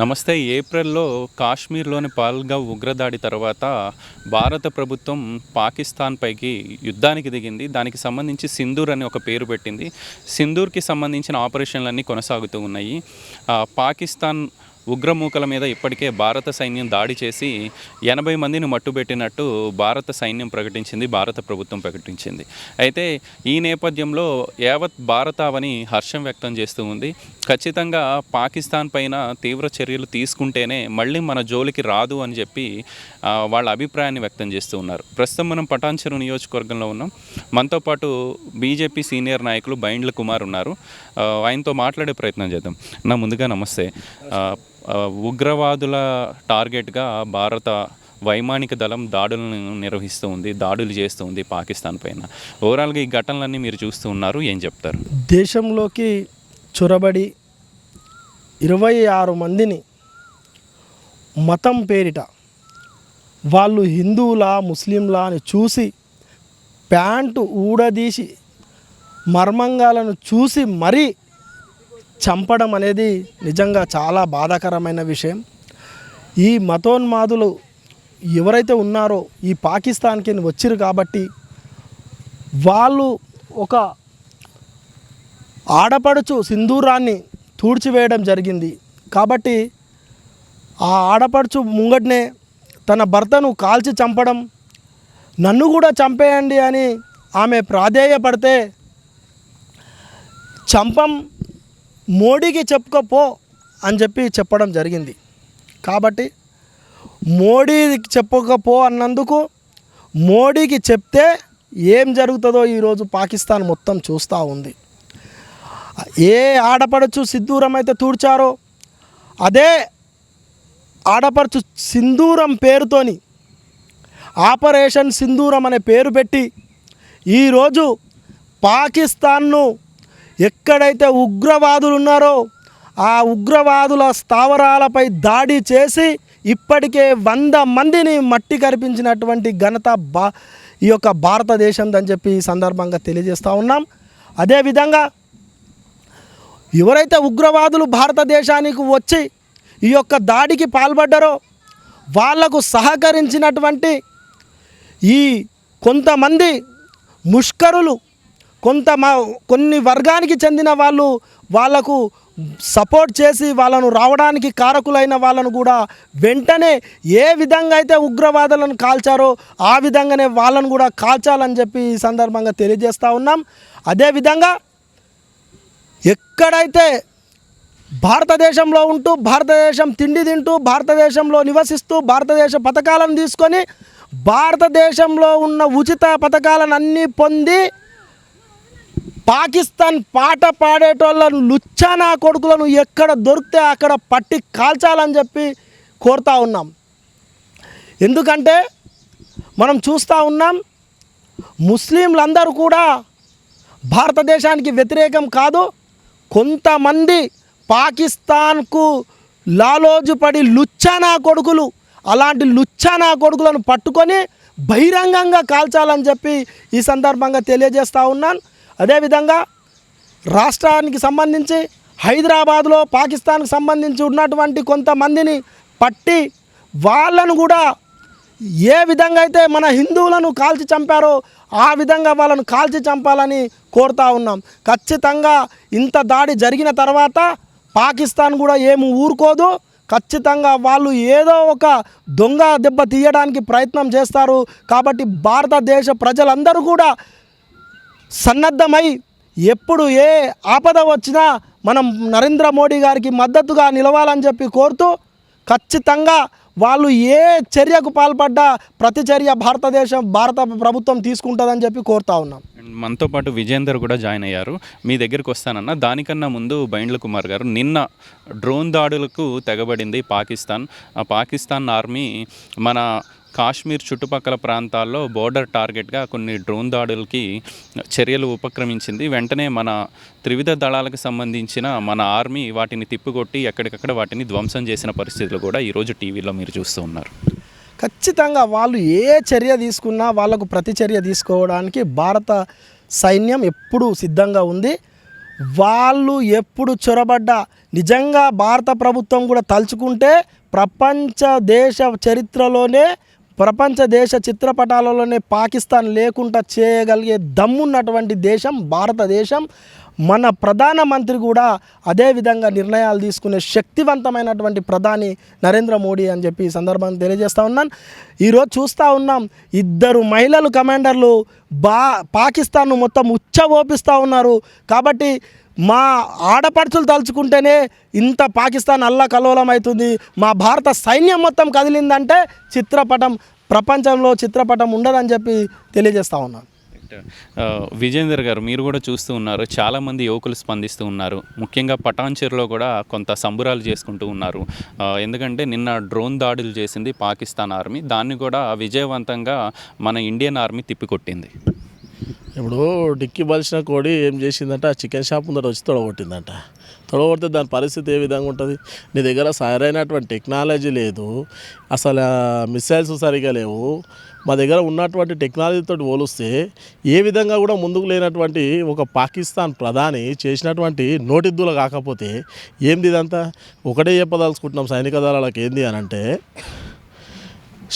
నమస్తే. ఏప్రిల్లో కాశ్మీర్లోని పాల్గావ్ ఉగ్రదాడి తర్వాత భారత ప్రభుత్వం పాకిస్తాన్ పైకి యుద్ధానికి దిగింది. దానికి సంబంధించి సింధూర్ అని ఒక పేరు పెట్టింది. సింధూర్కి సంబంధించిన ఆపరేషన్లన్నీ కొనసాగుతూ ఉన్నాయి. పాకిస్తాన్ ఉగ్రమూకల మీద ఇప్పటికే భారత సైన్యం దాడి చేసి ఎనభై మందిని మట్టుబెట్టినట్టు భారత సైన్యం ప్రకటించింది భారత ప్రభుత్వం ప్రకటించింది. అయితే ఈ నేపథ్యంలో యావత్ భారతావని హర్షం వ్యక్తం చేస్తూ ఉంది. ఖచ్చితంగా పాకిస్తాన్ పైన తీవ్ర చర్యలు తీసుకుంటేనే మళ్ళీ మన జోలికి రాదు అని చెప్పి వాళ్ళ అభిప్రాయాన్ని వ్యక్తం చేస్తూ ఉన్నారు. ప్రస్తుతం మనం పటాన్చెరు నియోజకవర్గంలో ఉన్నాం. మనతో పాటు బీజేపీ సీనియర్ నాయకులు బైండ్ల కుమార్ ఉన్నారు. ఆయనతో మాట్లాడే ప్రయత్నం చేద్దాం. నా ముందుగా నమస్తే. ఉగ్రవాదుల టార్గెట్గా భారత వైమానిక దళం దాడులను నిర్వహిస్తూ ఉంది దాడులు చేస్తూ ఉంది పాకిస్తాన్ పైన. ఓవరాల్గా ఈ ఘటనలన్నీ మీరు చూస్తూ ఉన్నారు ఏం చెప్తారు? దేశంలోకి చొరబడి ఇరవై ఆరు మందిని మతం పేరిట వాళ్ళు హిందువులా ముస్లింలా అని చూసి ప్యాంటు ఊడదీసి మర్మంగాలను చూసి మరీ చంపడం అనేది నిజంగా చాలా బాధాకరమైన విషయం. ఈ మతోన్మాదులు ఎవరైతే ఉన్నారో ఈ పాకిస్తాన్కి వచ్చిరు కాబట్టి వాళ్ళు ఒక ఆడపడుచు సింధూరాన్ని తూడ్చివేయడం జరిగింది. కాబట్టి ఆ ఆడపడుచు ముంగట్నే తన భర్తను కాల్చి చంపడం నన్ను కూడా చంపేయండి అని ఆమె ప్రాధేయపడితే చంపం మోడీకి చెప్పుకోపో అని చెప్పి చెప్పడం జరిగింది. కాబట్టి మోడీకి చెప్పకపో అన్నందుకు మోడీకి చెప్తే ఏం జరుగుతుందో ఈరోజు పాకిస్తాన్ మొత్తం చూస్తూ ఉంది. ఏ ఆడపడచ్చు సిద్ధూరం అయితే తూడ్చారో అదే ఆడపడుచు సింధూరం పేరుతోని ఆపరేషన్ సింధూరం అనే పేరు పెట్టి ఈరోజు పాకిస్తాన్ను ఎక్కడైతే ఉగ్రవాదులు ఉన్నారో ఆ ఉగ్రవాదుల స్థావరాలపై దాడి చేసి ఇప్పటికే వంద మందిని మట్టి కరిపించినటువంటి ఘనత బా ఈ యొక్క భారతదేశందని చెప్పి ఈ సందర్భంగా తెలియజేస్తూ ఉన్నాం. అదేవిధంగా ఎవరైతే ఉగ్రవాదులు భారతదేశానికి వచ్చి ఈ యొక్క దాడికి పాల్పడ్డారో వాళ్ళకు సహకరించినటువంటి ఈ కొంతమంది ముష్కరులు కొంత మా కొన్ని వర్గానికి చెందిన వాళ్ళు వాళ్ళకు సపోర్ట్ చేసి వాళ్ళను రావడానికి కారకులైన వాళ్ళను కూడా వెంటనే ఏ విధంగా అయితే ఉగ్రవాదులను కాల్చారో ఆ విధంగానే వాళ్ళను కూడా కాల్చాలని చెప్పి ఈ సందర్భంగా తెలియజేస్తూ ఉన్నాం. అదేవిధంగా ఎక్కడైతే భారతదేశంలో ఉంటూ భారతదేశం తిండి తింటూ భారతదేశంలో నివసిస్తూ భారతదేశ పథకాలను తీసుకొని భారతదేశంలో ఉన్న ఉచిత పథకాలను అన్నీ పొంది పాకిస్తాన్ పాట పాడేటోళ్ళను లుచ్చానా కొడుకులను ఎక్కడ దొరికితే అక్కడ పట్టి కాల్చాలని చెప్పి కోరుతా ఉన్నాం. ఎందుకంటే మనం చూస్తూ ఉన్నాం ముస్లింలందరూ కూడా భారతదేశానికి వ్యతిరేకం కాదు కొంతమంది పాకిస్తాన్కు లాలోజుపడి లుచ్చానా కొడుకులు అలాంటి లుచ్చానా కొడుకులను పట్టుకొని బహిరంగంగా కాల్చాలని చెప్పి ఈ సందర్భంగా తెలియజేస్తూ ఉన్నాను అదేవిధంగా రాష్ట్రానికి సంబంధించి హైదరాబాద్లో పాకిస్తాన్కి సంబంధించి ఉన్నటువంటి కొంతమందిని పట్టి వాళ్ళను కూడా ఏ విధంగా అయితే మన హిందువులను కాల్చి చంపారో ఆ విధంగా వాళ్ళను కాల్చి చంపాలని కోరుతా ఉన్నాం. ఖచ్చితంగా ఇంత దాడి జరిగిన తర్వాత పాకిస్తాన్ కూడా ఏమి ఊరుకోదు. ఖచ్చితంగా వాళ్ళు ఏదో ఒక దొంగ దెబ్బ తీయడానికి ప్రయత్నం చేస్తారు. కాబట్టి భారతదేశ ప్రజలందరూ కూడా సన్నద్ధమై ఎప్పుడు ఏ ఆపద వచ్చినా మనం నరేంద్ర మోడీ గారికి మద్దతుగా నిలవాలని చెప్పి కోరుతూ ఖచ్చితంగా వాళ్ళు ఏ చర్యకు పాల్పడ్డా ప్రతి చర్య భారతదేశం భారత ప్రభుత్వం తీసుకుంటుందని చెప్పి కోరుతా ఉన్నాం. మనతో పాటు విజేందర్ కూడా జాయిన్ అయ్యారు. మీ దగ్గరికి వస్తానన్న. దానికన్నా ముందు బైండ్ల కుమార్ గారు నిన్న డ్రోన్ దాడులకు తెగబడింది పాకిస్తాన్. ఆ పాకిస్తాన్ ఆర్మీ మన కాశ్మీర్ చుట్టుపక్కల ప్రాంతాల్లో బోర్డర్ టార్గెట్గా కొన్ని డ్రోన్ దాడులకి చర్యలు ఉపక్రమించింది. వెంటనే మన త్రివిధ దళాలకు సంబంధించిన మన ఆర్మీ వాటిని తిప్పికొట్టి ఎక్కడికక్కడ వాటిని ధ్వంసం చేసిన పరిస్థితులు కూడా ఈరోజు టీవీలో మీరు చూస్తూ ఉన్నారు. ఖచ్చితంగా వాళ్ళు ఏ చర్య తీసుకున్నా వాళ్ళకు ప్రతి చర్య తీసుకోవడానికి భారత సైన్యం ఎప్పుడూ సిద్ధంగా ఉంది. వాళ్ళు ఎప్పుడు చొరబడ్డ నిజంగా భారత ప్రభుత్వం కూడా తలుచుకుంటే ప్రపంచ దేశ చరిత్రలోనే ప్రపంచ దేశ చిత్రపటాలలోనే పాకిస్తాన్ లేకుండా చేయగలిగే దమ్మున్నటువంటి దేశం భారతదేశం. మన ప్రధానమంత్రి కూడా అదే విధంగా నిర్ణయాలు తీసుకునే శక్తివంతమైనటువంటి ప్రధాని నరేంద్ర మోడీ అని చెప్పి ఈ సందర్భాన్ని తెలియజేస్తూ ఉన్నాను. ఈరోజు చూస్తూ ఉన్నాం ఇద్దరు మహిళలు కమాండర్లు బా పాకిస్తాన్ను మొత్తం ఉచ్చబోపిస్తూ ఉన్నారు. కాబట్టి మా ఆడపడుచులు తలుచుకుంటేనే ఇంత పాకిస్తాన్ అల్లా కలవలం అవుతుంది మా భారత సైన్యం మొత్తం కదిలిందంటే చిత్రపటం ప్రపంచంలో చిత్రపటం ఉండదని చెప్పి తెలియజేస్తా ఉన్నాను. Uh, విజేందర్ గారు మీరు కూడా చూస్తూ ఉన్నారు. చాలామంది యువకులు స్పందిస్తూ ఉన్నారు. ముఖ్యంగా పటాన్చెర్లో కూడా కొంత సంబురాలు చేసుకుంటూ ఉన్నారు. Uh, ఎందుకంటే నిన్న డ్రోన్ దాడులు చేసింది పాకిస్తాన్ ఆర్మీ. దాన్ని కూడా విజయవంతంగా మన ఇండియన్ ఆర్మీ తిప్పికొట్టింది. ఇప్పుడు డిక్కి బలిసిన కోడి ఏం చేసిందంటే ఆ చికెన్ షాప్ ముందర వచ్చి తొడగొట్టిందంట. తొడగొడితే దాని పరిస్థితి ఏ విధంగా ఉంటుంది? నీ దగ్గర సరైనటువంటి టెక్నాలజీ లేదు అసలు మిసైల్స్ సరిగా లేవు. మా దగ్గర ఉన్నటువంటి టెక్నాలజీతో పోలిస్తే ఏ విధంగా కూడా ముందుకు లేనటువంటి ఒక పాకిస్తాన్ ప్రధాని చేసినటువంటి నోటిద్దులు కాకపోతే ఏంది ఇదంతా? ఒకటే చెప్పదలుచుకుంటున్నాం సైనిక దళాలకు ఏంది అని అంటే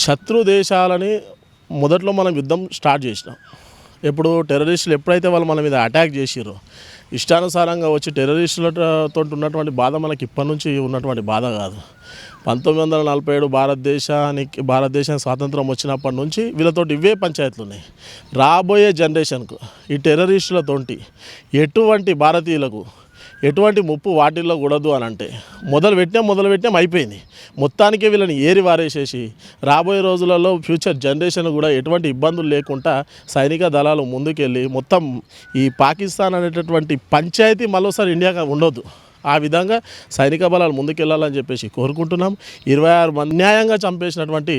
శత్రు దేశాలని మొదట్లో మనం యుద్ధం స్టార్ట్ చేసినాం. ఎప్పుడు టెర్రరిస్టులు ఎప్పుడైతే వాళ్ళు మన మీద అటాక్ చేసిరో ఇష్టానుసారంగా వచ్చి టెర్రరిస్టులతో ఉన్నటువంటి బాధ మనకి ఇప్పటి నుంచి ఉన్నటువంటి బాధ కాదు. పంతొమ్మిది వందల నలభై ఏడు భారతదేశానికి భారతదేశం స్వాతంత్రం వచ్చినప్పటి నుంచి వీళ్ళతో ఇవే పంచాయతీలు ఉన్నాయి రాబోయే జనరేషన్కు ఈ టెర్రరిస్టులతోటి ఎటువంటి భారతీయులకు ఎటువంటి ముప్పు వాటిల్లో కూడదు అని అంటే మొదలు పెట్టినాం మొదలు పెట్టినాం అయిపోయింది. మొత్తానికి వీళ్ళని ఏరి వారేసేసి రాబోయే రోజులలో ఫ్యూచర్ జనరేషన్ కూడా ఎటువంటి ఇబ్బందులు లేకుండా సైనిక దళాలు ముందుకెళ్ళి మొత్తం ఈ పాకిస్తాన్ అనేటటువంటి పంచాయతీ మరోసారి ఇండియాగా ఉండొద్దు. ఆ విధంగా సైనిక బలాలు ముందుకెళ్ళాలని చెప్పేసి కోరుకుంటున్నాం. ఇరవై ఆరు మంది న్యాయంగా చంపేసినటువంటి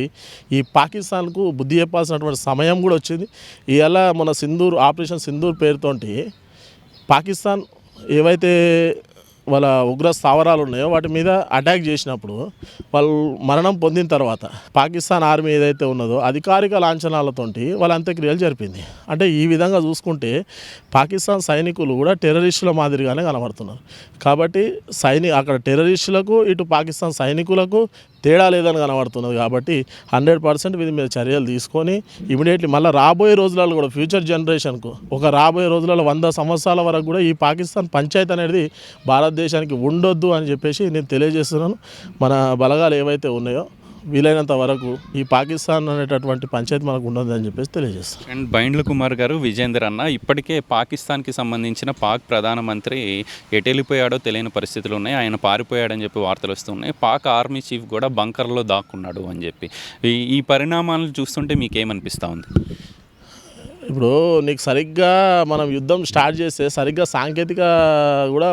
ఈ పాకిస్తాన్కు బుద్ధి చెప్పాల్సినటువంటి సమయం కూడా వచ్చింది. ఇలా మన సింధూర్ ఆపరేషన్ సింధూర్ పేరుతోటి పాకిస్తాన్ ఏవైతే వాళ్ళ ఉగ్ర స్థావరాలు ఉన్నాయో వాటి మీద అటాక్ చేసినప్పుడు వాళ్ళు మరణం పొందిన తర్వాత పాకిస్తాన్ ఆర్మీ ఏదైతే ఉన్నదో అధికారిక లాంఛనాలతోటి వాళ్ళ అంత్యక్రియలు జరిపింది. అంటే ఈ విధంగా చూసుకుంటే పాకిస్తాన్ సైనికులు కూడా టెర్రరిస్టుల మాదిరిగానే కనబడుతున్నారు. కాబట్టి సైని అక్కడ టెర్రరిస్టులకు ఇటు పాకిస్తాన్ సైనికులకు తేడా లేదని కనబడుతున్నది కాబట్టి హండ్రెడ్ పర్సెంట్ వీరి మీద చర్యలు తీసుకొని ఇమీడియట్లీ మళ్ళీ రాబోయే రోజులలో కూడా ఫ్యూచర్ జనరేషన్కు ఒక రాబోయే రోజులలో వంద సంవత్సరాల వరకు కూడా ఈ పాకిస్తాన్ పంచాయత్ అనేది భారతదేశానికి ఉండొద్దు అని చెప్పేసి నేను తెలియజేస్తున్నాను. మన బలగాలు ఏవైతే ఉన్నాయో వీలైనంత వరకు ఈ పాకిస్తాన్ అనేటటువంటి పంచాయతీ మనకు ఉండదు అని చెప్పేసి తెలియజేస్తాను అండ్ బైండ్ల కుమార్ గారు విజేందర్ అన్న ఇప్పటికే పాకిస్తాన్కి సంబంధించిన పాక్ ప్రధానమంత్రి ఎటు వెళ్ళిపోయాడో తెలియని పరిస్థితులు ఉన్నాయి. ఆయన పారిపోయాడని చెప్పి వార్తలు వస్తున్నాయి. పాక్ ఆర్మీ చీఫ్ కూడా బంకర్లో దాక్కున్నాడు అని చెప్పి. ఈ ఈ పరిణామాలను చూస్తుంటే మీకేమనిపిస్తూ ఉంది? ఇప్పుడు నీకు సరిగ్గా మనం యుద్ధం స్టార్ట్ చేస్తే సరిగ్గా సాంకేతిక కూడా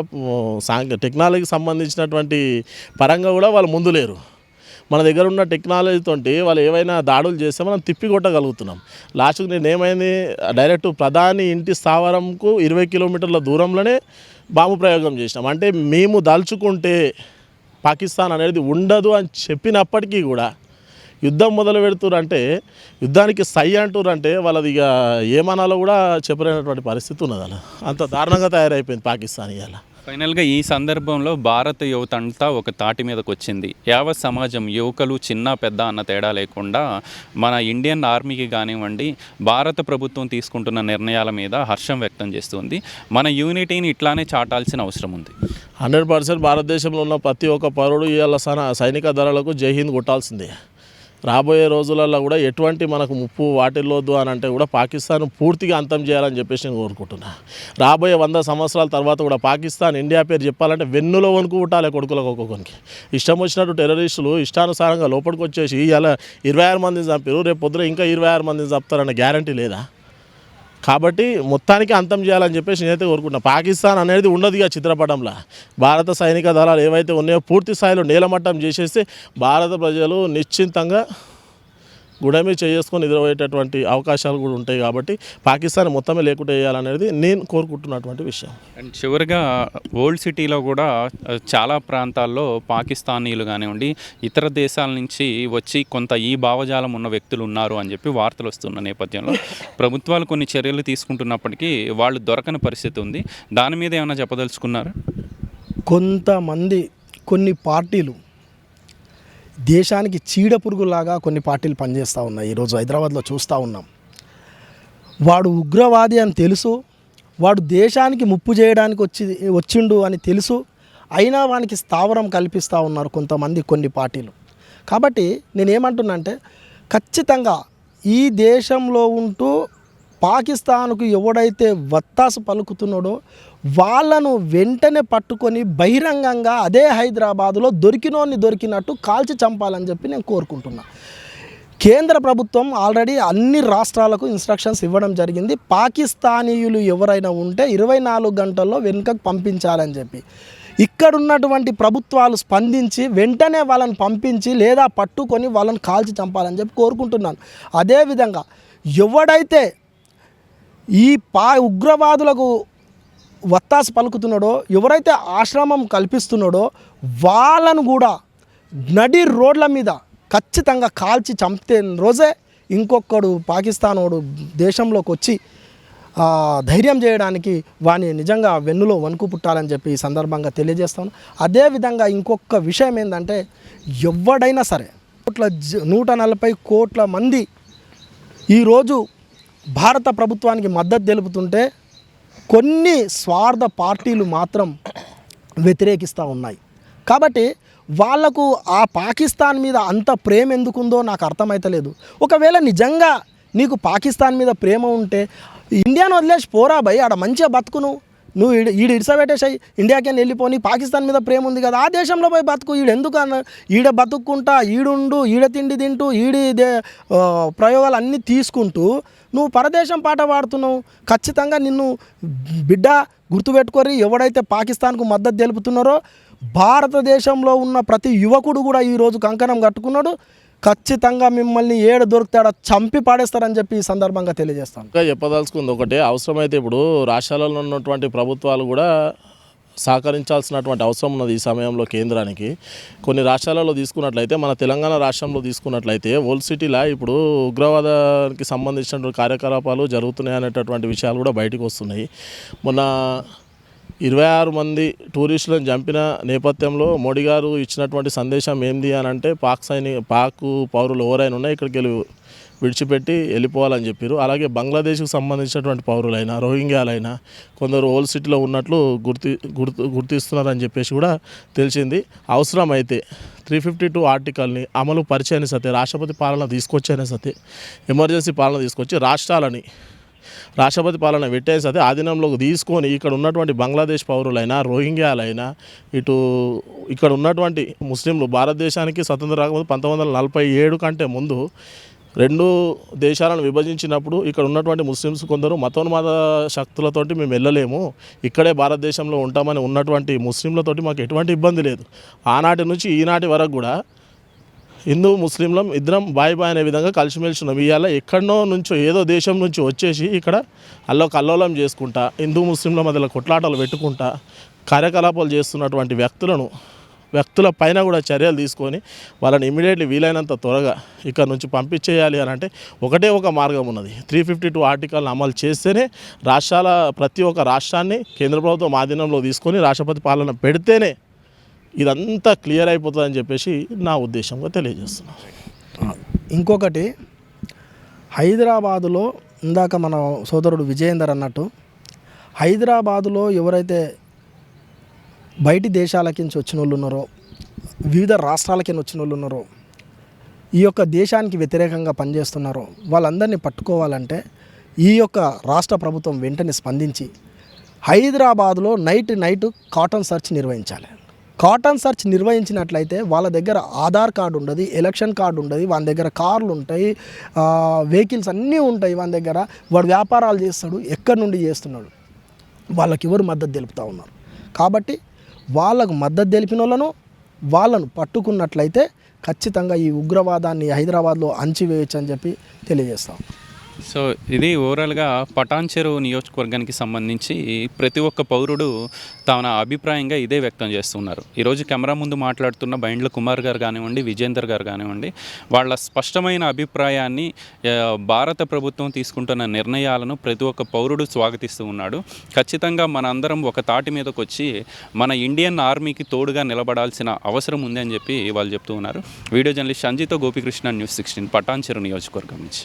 సాంకే టెక్నాలజీకి సంబంధించినటువంటి పరంగా కూడా వాళ్ళు ముందు లేరు. మన దగ్గర ఉన్న టెక్నాలజీతోటి వాళ్ళు ఏవైనా దాడులు చేస్తే మనం తిప్పి కొట్టగలుగుతున్నాం. లాస్ట్కి నేను ఏమైంది డైరెక్ట్ ప్రధాని ఇంటి స్థావరంకు ఇరవై కిలోమీటర్ల దూరంలోనే బాంబు ప్రయోగం చేసినాం. అంటే మేము దాల్చుకుంటే పాకిస్తాన్ అనేది ఉండదు అని చెప్పినప్పటికీ కూడా యుద్ధం మొదలు పెడుతురంటే యుద్ధానికి సై అంటురంటే వాళ్ళది ఇక ఏమనాలో కూడా చెప్పలేనటువంటి పరిస్థితి ఉన్నది అలా. అంత దారుణంగా తయారైపోయింది పాకిస్తాన్ ఇవాళ ఫైనల్గా ఈ సందర్భంలో భారత యువత అంతా ఒక తాటి మీదకి వచ్చింది యావత్ సమాజం యువకులు చిన్న పెద్ద అన్న తేడా లేకుండా మన ఇండియన్ ఆర్మీకి కానివ్వండి భారత ప్రభుత్వం తీసుకుంటున్న నిర్ణయాల మీద హర్షం వ్యక్తం చేస్తుంది. మన యూనిటీని ఇట్లానే చాటాల్సిన అవసరం ఉంది. హండ్రెడ్ పర్సెంట్ భారతదేశంలో ఉన్న ప్రతి ఒక్క పౌరుడు ఇవాళ సన సైనిక దళాలకు జై హింద్ కొట్టాల్సిందే. రాబోయే రోజులలో కూడా ఎటువంటి మనకు ముప్పు వాటిల్లోద్దు అని అంటే కూడా పాకిస్తాన్ పూర్తిగా అంతం చేయాలని చెప్పేసి నేను కోరుకుంటున్నా. రాబోయే వంద సంవత్సరాల తర్వాత కూడా పాకిస్తాన్ ఇండియా పేరు చెప్పాలంటే వెన్నులో వణుకు ఉంటాలి కొడుకులకు ఒక్కొక్కరికి. ఇష్టం వచ్చినట్టు టెర్రరిస్టులు ఇష్టానుసారంగా లోపలికి వచ్చేసి ఇలా ఇరవై ఆరు మందిని చంపారు రేపు పొద్దున ఇంకా ఇరవై ఆరు మందిని చంపుతారన్న గ్యారంటీ లేదా? కాబట్టి మొత్తానికి అంతం చేయాలని చెప్పేసి నేనైతే కోరుకుంటున్నా. పాకిస్తాన్ అనేది ఉండదు ఇక చిత్రపటంలో. భారత సైనిక దళాలు ఏవైతే ఉన్నాయో పూర్తి స్థాయిలో నేలమట్టం చేసేస్తే భారత ప్రజలు నిశ్చింతంగా గుడమి చేసుకొని ఎదురయ్యేటటువంటి అవకాశాలు కూడా ఉంటాయి కాబట్టి పాకిస్తాన్ మొత్తమే లేకుండా వేయాలనేది నేను కోరుకుంటున్నటువంటి విషయం. అండ్ చివరిగా ఓల్డ్ సిటీలో కూడా చాలా ప్రాంతాల్లో పాకిస్తానీలు కానివ్వండి ఇతర దేశాల నుంచి వచ్చి కొంత ఈ భావజాలం ఉన్న వ్యక్తులు ఉన్నారు అని చెప్పి వార్తలు వస్తున్న నేపథ్యంలో ప్రభుత్వాలు కొన్ని చర్యలు తీసుకుంటున్నప్పటికీ వాళ్ళు దొరకని పరిస్థితి ఉంది. దాని మీద ఏమైనా చెప్పదలుచుకున్నారా? కొంతమంది కొన్ని పార్టీలు దేశానికి చీడ పురుగులాగా కొన్ని పార్టీలు పనిచేస్తూ ఉన్నాయి. ఈరోజు హైదరాబాద్లో చూస్తూ ఉన్నాం. వాడు ఉగ్రవాది అని తెలుసు వాడు దేశానికి ముప్పు చేయడానికి వచ్చి వచ్చిండు అని తెలుసు అయినా వానికి స్థావరం కల్పిస్తూ ఉన్నారు కొంతమంది కొన్ని పార్టీలు. కాబట్టి నేనేమంటున్నా అంటే ఖచ్చితంగా ఈ దేశంలో ఉంటూ పాకిస్తాన్కు ఎవడైతే వత్తాసు పలుకుతున్నాడో వాళ్ళను వెంటనే పట్టుకొని బహిరంగంగా అదే హైదరాబాదులో దొరికినోన్ని దొరికినట్టు కాల్చి చంపాలని చెప్పి నేను కోరుకుంటున్నా. కేంద్ర ప్రభుత్వం ఆల్రెడీ అన్ని రాష్ట్రాలకు ఇన్స్ట్రక్షన్స్ ఇవ్వడం జరిగింది. పాకిస్తానీయులు ఎవరైనా ఉంటే ఇరవై నాలుగు గంటల్లో వెనుకకు పంపించాలని చెప్పి. ఇక్కడ ఉన్నటువంటి ప్రభుత్వాలు స్పందించి వెంటనే వాళ్ళని పంపించి లేదా పట్టుకొని వాళ్ళని కాల్చి చంపాలని చెప్పి కోరుకుంటున్నాను. అదేవిధంగా ఎవడైతే ఈ పా ఉగ్రవాదులకు వత్తాసు పలుకుతున్నాడో ఎవరైతే ఆశ్రమం కల్పిస్తున్నాడో వాళ్ళను కూడా నడి రోడ్ల మీద ఖచ్చితంగా కాల్చి చంపితే రోజే ఇంకొకడు పాకిస్తానోడు దేశంలోకి వచ్చి ధైర్యం చేయడానికి వాని నిజంగా వెన్నులో వణుకు పుట్టాలని చెప్పి ఈ సందర్భంగా తెలియజేస్తాను అదేవిధంగా ఇంకొక విషయం ఏంటంటే ఎవడైనా సరే కోట్ల జ- నూట నలభై కోట్ల మంది ఈరోజు భారత ప్రభుత్వానికి మద్దతు తెలుపుతుంటే కొన్ని స్వార్థ పార్టీలు మాత్రం వ్యతిరేకిస్తూ ఉన్నాయి. కాబట్టి వాళ్ళకు ఆ పాకిస్తాన్ మీద అంత ప్రేమ ఎందుకుందో నాకు అర్థమైతలేదు. ఒకవేళ నిజంగా నీకు పాకిస్తాన్ మీద ప్రేమ ఉంటే ఇండియాను వదిలేసి పోరా భయ్ ఆడ మంచిగా బతుకును. నువ్వు ఈడ ఈడ ఇడిసబెట్టేసాయి ఇండియాకి వెళ్ళిపోని పాకిస్తాన్ మీద ప్రేమ ఉంది కదా ఆ దేశంలో పోయి బతుకు. ఈడు ఎందుకు అన్న ఈడ బతుక్కుంటా ఈడుండు ఈడ తిండి తింటూ ఈడి దే ప్రయోగాలు అన్నీ తీసుకుంటూ నువ్వు పరదేశం పాట పాడుతున్నావు. ఖచ్చితంగా నిన్ను బిడ్డ గుర్తుపెట్టుకొని ఎవడైతే పాకిస్తాన్కు మద్దతు తెలుపుతున్నారో భారతదేశంలో ఉన్న ప్రతి యువకుడు కూడా ఈరోజు కంకణం కట్టుకున్నాడు. ఖచ్చితంగా మిమ్మల్ని ఏడు దొరుకుతాడో చంపి పాడేస్తారని చెప్పి ఈ సందర్భంగా తెలియజేస్తాను. ఇంకా చెప్పదలుచుకుంది ఒకటే అవసరమైతే ఇప్పుడు రాష్ట్రాలలో ఉన్నటువంటి ప్రభుత్వాలు కూడా సహకరించాల్సినటువంటి అవసరం ఉన్నది ఈ సమయంలో కేంద్రానికి. కొన్ని రాష్ట్రాలలో తీసుకున్నట్లయితే మన తెలంగాణ రాష్ట్రంలో తీసుకున్నట్లయితే ఓల్డ్ సిటీలో ఇప్పుడు ఉగ్రవాదానికి సంబంధించినటువంటి కార్యకలాపాలు జరుగుతున్నాయి అనేటటువంటి విషయాలు కూడా బయటకు వస్తున్నాయి. మొన్న ఇరవై ఆరు మంది టూరిస్టులను చంపిన నేపథ్యంలో మోడీ గారు ఇచ్చినటువంటి సందేశం ఏంది అని అంటే పాక్ సైని పాక్ పౌరులు ఎవరైనా ఉన్నాయి? ఇక్కడికి వెళ్ళి విడిచిపెట్టి వెళ్ళిపోవాలని చెప్పారు అలాగే బంగ్లాదేశ్కు సంబంధించినటువంటి పౌరులైనా రోహింగ్యాలైనా కొందరు ఓల్డ్ సిటీలో ఉన్నట్లు గుర్తి గుర్తు గుర్తిస్తున్నారని చెప్పేసి కూడా తెలిసింది. అవసరమైతే త్రీ ఫిఫ్టీ టూ ఆర్టికల్ని అమలు పరిచయని సతే రాష్ట్రపతి పాలన తీసుకొచ్చైనా సతే ఎమర్జెన్సీ పాలన తీసుకొచ్చి రాష్ట్రాలని రాష్ట్రపతి పాలన పెట్టేసి అదే ఆధీనంలోకి తీసుకొని ఇక్కడ ఉన్నటువంటి బంగ్లాదేశ్ పౌరులైనా రోహింగ్యాలైనా ఇటు ఇక్కడ ఉన్నటువంటి ముస్లింలు భారతదేశానికి స్వతంత్రం రాకముందు పంతొమ్మిది వందల నలభై ఏడు కంటే ముందు రెండు దేశాలను విభజించినప్పుడు ఇక్కడ ఉన్నటువంటి ముస్లిమ్స్ కొందరు మతోన్మాద శక్తులతోటి మేము వెళ్ళలేము. ఇక్కడే భారతదేశంలో ఉంటామని ఉన్నటువంటి ముస్లింలతోటి మాకు ఎటువంటి ఇబ్బంది లేదు. ఆనాటి నుంచి ఈనాటి వరకు కూడా హిందూ ముస్లింలం ఇద్దరం బాయ్ బాయ్ అనే విధంగా కలిసిమెలిసి ఉన్నాం ఇవాళ ఎక్కడో నుంచో ఏదో దేశం నుంచి వచ్చేసి ఇక్కడ అల్లో కల్లోలం చేసుకుంటా హిందూ ముస్లింల మధ్యలో కొట్లాటలు పెట్టుకుంటా కార్యకలాపాలు చేస్తున్నటువంటి వ్యక్తులను వ్యక్తుల పైన కూడా చర్యలు తీసుకొని వాళ్ళని ఇమీడియట్లీ వీలైనంత త్వరగా ఇక్కడ నుంచి పంపించేయాలి అని అంటే ఒకటే ఒక మార్గం ఉన్నది. త్రీ ఫిఫ్టీ టూ ఆర్టికల్ని అమలు చేస్తేనే రాష్ట్రాల ప్రతి ఒక్క రాష్ట్రాన్ని కేంద్ర ప్రభుత్వం ఆధీనంలో తీసుకొని రాష్ట్రపతి పాలన పెడితేనే ఇదంతా క్లియర్ అయిపోతుందని చెప్పేసి నా ఉద్దేశంగా తెలియజేస్తున్నాను. ఇంకొకటి హైదరాబాదులో ఇందాక మన సోదరుడు విజయేందర్ అన్నట్టు హైదరాబాదులో ఎవరైతే బయటి దేశాలకి నుంచి వచ్చిన వాళ్ళు ఉన్నారో వివిధ రాష్ట్రాలకి వచ్చిన వాళ్ళు ఉన్నారో ఈ యొక్క దేశానికి వ్యతిరేకంగా పనిచేస్తున్నారో వాళ్ళందరినీ పట్టుకోవాలంటే ఈ యొక్క రాష్ట్ర ప్రభుత్వం వెంటనే స్పందించి హైదరాబాద్లో నైట్ నైట్ కాటన్ సర్చ్ నిర్వహించాలి. కాటన్ సర్చ్ నిర్వహించినట్లయితే వాళ్ళ దగ్గర ఆధార్ కార్డు ఉండదు ఎలక్షన్ కార్డు ఉండదు వాళ్ళ దగ్గర కార్లు ఉంటాయి వెహికల్స్ అన్నీ ఉంటాయి వాళ్ళ దగ్గర. వాడు వ్యాపారాలు చేస్తాడు ఎక్కడి నుండి చేస్తున్నాడు? వాళ్ళకి ఎవరు మద్దతు తెలుపుతూ ఉన్నారు? కాబట్టి వాళ్ళకు మద్దతు తెలిపిన వాళ్ళను వాళ్ళను పట్టుకున్నట్లయితే ఖచ్చితంగా ఈ ఉగ్రవాదాన్ని హైదరాబాద్లో అణచివేయచ్చు అని చెప్పి తెలియజేస్తాం. సో ఇది ఓవరాల్గా పటాన్చెరు నియోజకవర్గానికి సంబంధించి ప్రతి ఒక్క పౌరుడు తన అభిప్రాయంగా ఇదే వ్యక్తం చేస్తున్నారు. ఈరోజు కెమెరా ముందు మాట్లాడుతున్న బైండ్ల కుమార్ గారు కానివ్వండి విజేందర్ గారు కానివ్వండి వాళ్ళ స్పష్టమైన అభిప్రాయాన్ని భారత ప్రభుత్వం తీసుకుంటున్న నిర్ణయాలను ప్రతి ఒక్క పౌరుడు స్వాగతిస్తూ ఉన్నాడు. ఖచ్చితంగా మనందరం ఒక తాటి మీదకు వచ్చి మన ఇండియన్ ఆర్మీకి తోడుగా నిలబడాల్సిన అవసరం ఉందని చెప్పి వాళ్ళు చెప్తూ ఉన్నారు. వీడియో జర్నలిస్ట్ సంజీతో గోపికృష్ణ న్యూస్ సిక్స్టీన్ పటాన్చెరు నియోజకవర్గం నుంచి.